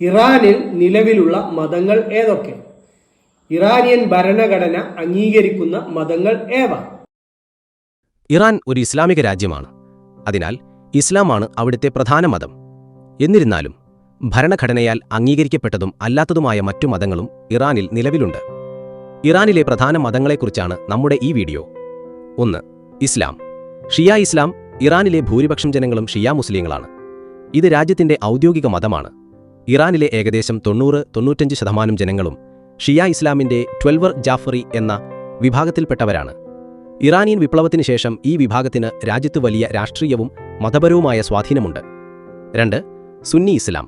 ഇറാനിൽ നിലവിലുള്ള മതങ്ങൾ ഏതൊക്കെ? ഇറാനിയൻ ഭരണഘടന അംഗീകരിക്കുന്ന മതങ്ങൾ ഏവ? ഇറാൻ ഒരു ഇസ്ലാമിക രാജ്യമാണ്. അതിനാൽ ഇസ്ലാമാണ് അവിടുത്തെ പ്രധാന മതം. എന്നിരുന്നാലും ഭരണഘടനയാൽ അംഗീകരിക്കപ്പെട്ടതും അല്ലാത്തതുമായ മറ്റു മതങ്ങളും ഇറാനിൽ നിലവിലുണ്ട്. ഇറാനിലെ പ്രധാന മതങ്ങളെക്കുറിച്ചാണ് നമ്മുടെ ഈ വീഡിയോ. ഒന്ന് ഇസ്ലാം. ഷിയ ഇസ്ലാം ഇറാനിലെ ഭൂരിപക്ഷം ജനങ്ങളും ഷിയ മുസ്ലിങ്ങളാണ്. ഇത് രാജ്യത്തിന്റെ ഔദ്യോഗിക മതമാണ്. ഇറാനിലെ ഏകദേശം തൊണ്ണൂറ് തൊണ്ണൂറ്റഞ്ച് ശതമാനം ജനങ്ങളും ഷിയ ഇസ്ലാമിന്റെ ട്വൽവർ ജാഫറി എന്ന വിഭാഗത്തിൽപ്പെട്ടവരാണ്. ഇറാനിയൻ വിപ്ലവത്തിന് ശേഷം ഈ വിഭാഗത്തിന് രാജ്യത്ത് വലിയ രാഷ്ട്രീയവും മതപരവുമായ സ്വാധീനമുണ്ട്. രണ്ട് സുന്നി ഇസ്ലാം.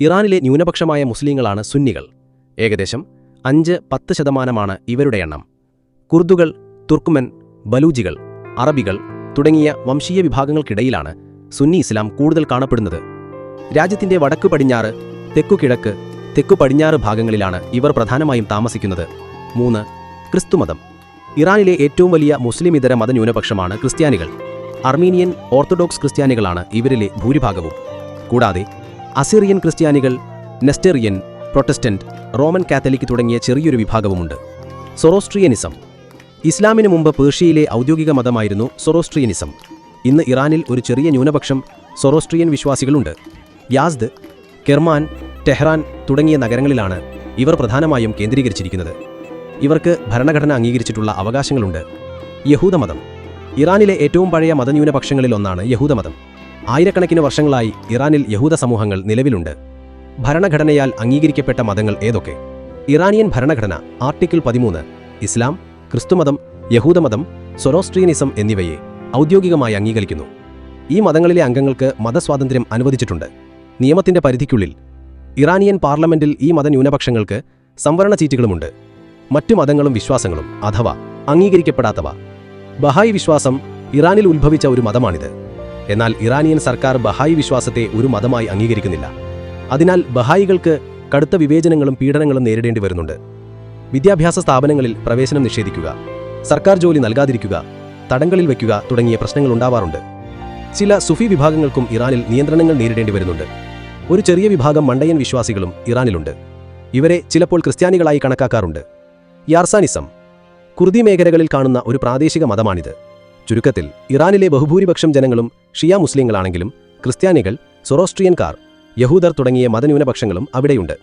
ഇറാനിലെ ന്യൂനപക്ഷമായ മുസ്ലിങ്ങളാണ് സുന്നികൾ. ഏകദേശം അഞ്ച് പത്ത് ശതമാനമാണ് ഇവരുടെ എണ്ണം. കുർദുകൾ തുർക്കുമൻ ബലൂജികൾ അറബികൾ തുടങ്ങിയ വംശീയ വിഭാഗങ്ങൾക്കിടയിലാണ് സുന്നി ഇസ്ലാം കൂടുതൽ കാണപ്പെടുന്നത്. രാജ്യത്തിന്റെ വടക്ക് പടിഞ്ഞാറ് തെക്കു കിഴക്ക് തെക്കു പടിഞ്ഞാറ് ഭാഗങ്ങളിലാണ് ഇവർ പ്രധാനമായും താമസിക്കുന്നത്. മൂന്ന് ക്രിസ്തുമതം. ഇറാനിലെ ഏറ്റവും വലിയ മുസ്ലിം ഇതര മതന്യൂനപക്ഷമാണ് ക്രിസ്ത്യാനികൾ. അർമീനിയൻ ഓർത്തഡോക്സ് ക്രിസ്ത്യാനികളാണ് ഇവരിലെ ഭൂരിഭാഗവും. കൂടാതെ അസിറിയൻ ക്രിസ്ത്യാനികൾ നെസ്റ്ററിയൻ പ്രൊട്ടസ്റ്റന്റ് റോമൻ കാത്തലിക് തുടങ്ങിയ ചെറിയൊരു വിഭാഗവുമുണ്ട്. സൊറോസ്ട്രിയനിസം. ഇസ്ലാമിന് മുമ്പ് പേർഷ്യയിലെ ഔദ്യോഗിക മതമായിരുന്നു സൊറോസ്ട്രിയനിസം. ഇന്ന് ഇറാനിൽ ഒരു ചെറിയ ന്യൂനപക്ഷം സൊറോസ്ട്രിയൻ വിശ്വാസികളുണ്ട്. യാസ്ദ് കെർമാൻ ടെഹ്റാൻ തുടങ്ങിയ നഗരങ്ങളിലാണ് ഇവർ പ്രധാനമായും കേന്ദ്രീകരിച്ചിരിക്കുന്നത്. ഇവർക്ക് ഭരണഘടന അംഗീകരിച്ചിട്ടുള്ള അവകാശങ്ങളുണ്ട്. യഹൂദമതം. ഇറാനിലെ ഏറ്റവും പഴയ മതന്യൂനപക്ഷങ്ങളിലൊന്നാണ് യഹൂദമതം. ആയിരക്കണക്കിന് വർഷങ്ങളായി ഇറാനിൽ യഹൂദ സമൂഹങ്ങൾ നിലവിലുണ്ട്. ഭരണഘടനയാൽ അംഗീകരിക്കപ്പെട്ട മതങ്ങൾ ഏതൊക്കെ? ഇറാനിയൻ ഭരണഘടന ആർട്ടിക്കിൾ പതിമൂന്ന് ഇസ്ലാം ക്രിസ്തുമതം യഹൂദമതം സൊറോസ്ട്രിയനിസം എന്നിവയെ ഔദ്യോഗികമായി അംഗീകരിക്കുന്നു. ഈ മതങ്ങളിലെ അംഗങ്ങൾക്ക് മതസ്വാതന്ത്ര്യം അനുവദിച്ചിട്ടുണ്ട്. നിയമത്തിന്റെ പരിധിക്കുള്ളിൽ ഇറാനിയൻ പാർലമെന്റിൽ ഈ മതന്യൂനപക്ഷങ്ങൾക്ക് സംവരണ ചീറ്റുകളുമുണ്ട്. മറ്റു മതങ്ങളും വിശ്വാസങ്ങളും അഥവാ അംഗീകരിക്കപ്പെടാത്തവ. ബഹായി വിശ്വാസം ഇറാനിൽ ഉത്ഭവിച്ച ഒരു മതമാണിത്. എന്നാൽ ഇറാനിയൻ സർക്കാർ ബഹായി വിശ്വാസത്തെ ഒരു മതമായി അംഗീകരിക്കുന്നില്ല. അതിനാൽ ബഹായികൾക്ക് കടുത്ത വിവേചനങ്ങളും പീഡനങ്ങളും നേരിടേണ്ടി വരുന്നുണ്ട്. വിദ്യാഭ്യാസ സ്ഥാപനങ്ങളിൽ പ്രവേശനം നിഷേധിക്കുക സർക്കാർ ജോലി നൽകാതിരിക്കുക തടങ്കലിൽ വയ്ക്കുക തുടങ്ങിയ പ്രശ്നങ്ങൾ ഉണ്ടാവാറുണ്ട്. ചില സുഫി വിഭാഗങ്ങൾക്കും ഇറാനിൽ നിയന്ത്രണങ്ങൾ നേരിടേണ്ടി വരുന്നുണ്ട്. ഒരു ചെറിയ വിഭാഗം മണ്ടയൻ വിശ്വാസികളും ഇറാനിലുണ്ട്. ഇവരെ ചിലപ്പോൾ ക്രിസ്ത്യാനികളായി കണക്കാക്കാറുണ്ട്. യാർസാനിസം കുർദി മേഖലകളിൽ കാണുന്ന ഒരു പ്രാദേശിക മതമാണിത്. ചുരുക്കത്തിൽ ഇറാനിലെ ബഹുഭൂരിപക്ഷം ജനങ്ങളും ഷിയ മുസ്ലിങ്ങളാണെങ്കിലും ക്രിസ്ത്യാനികൾ സൊറോസ്ട്രിയൻകാർ യഹൂദർ തുടങ്ങിയ മതന്യൂനപക്ഷങ്ങളും അവിടെയുണ്ട്.